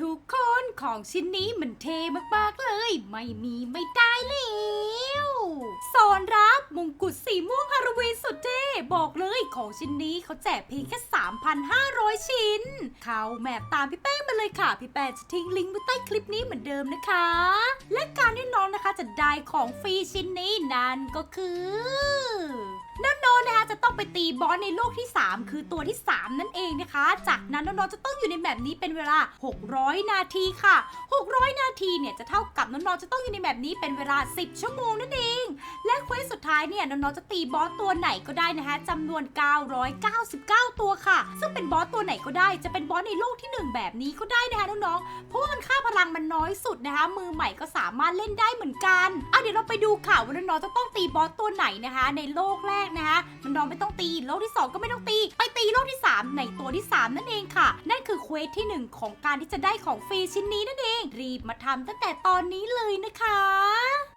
ทุกคนของชิ้นนี้มันเทมากๆเลย ไม่มีไม่ได้แล้วสอนรับมงกุฎสีม่วงฮาโลวีนสุดเท่บอกเลยของชิ้นนี้เขาแจกเพียงแค่ 3,500 ชิ้น เข้าแมปตามพี่แป้งมาเลยค่ะ พี่แป้งจะทิ้งลิงก์ไว้ใต้คลิปนี้เหมือนเดิมนะคะ และการที่น้องนะคะจะได้ของฟรีชิ้นนี้นั่นก็คือ ไปตีบอสในโลกที่ 3 คือตัวที่ 3 นั่นเองนะคะ จากนั้นน้องๆจะต้องอยู่ในแบบนี้เป็นเวลา 600 นาทีค่ะ 600 นาทีเนี่ยจะเท่ากับน้องๆจะต้องอยู่ในแบบนี้เป็นเวลา 10 ชั่วโมงนั่นเอง และเควสสุดท้ายเนี่ยน้องๆจะตีบอสตัวไหนก็ได้นะคะจำนวน 999 ตัวค่ะ ซึ่งเป็นบอสตัวไหนก็ได้จะเป็นบอสในโลกที่ 1 แบบนี้ก็ได้นะคะน้องๆเพราะว่ามันค่าพ ลังมันน้อยสุดนะคะ มือใหม่ก็สามารถเล่นได้เหมือนกันอะเดี๋ยวเราไปดูค่ะว่าน้องจะต้องตีบอสตัวไหนนะคะ ในโลกแรกนะคะน้องไม่ต้องตีโลกที่ 2 ก็ไม่ต้องตี ไปตีโลกที่ 3 ในตัวที่ 3 นั่นเองค่ะ นั่นคือเควสที่ 1 ของการที่จะได้ของฟรีชิ้นนี้นั่นเอง รีบมาทำตั้งแต่ตอนนี้เลยนะคะ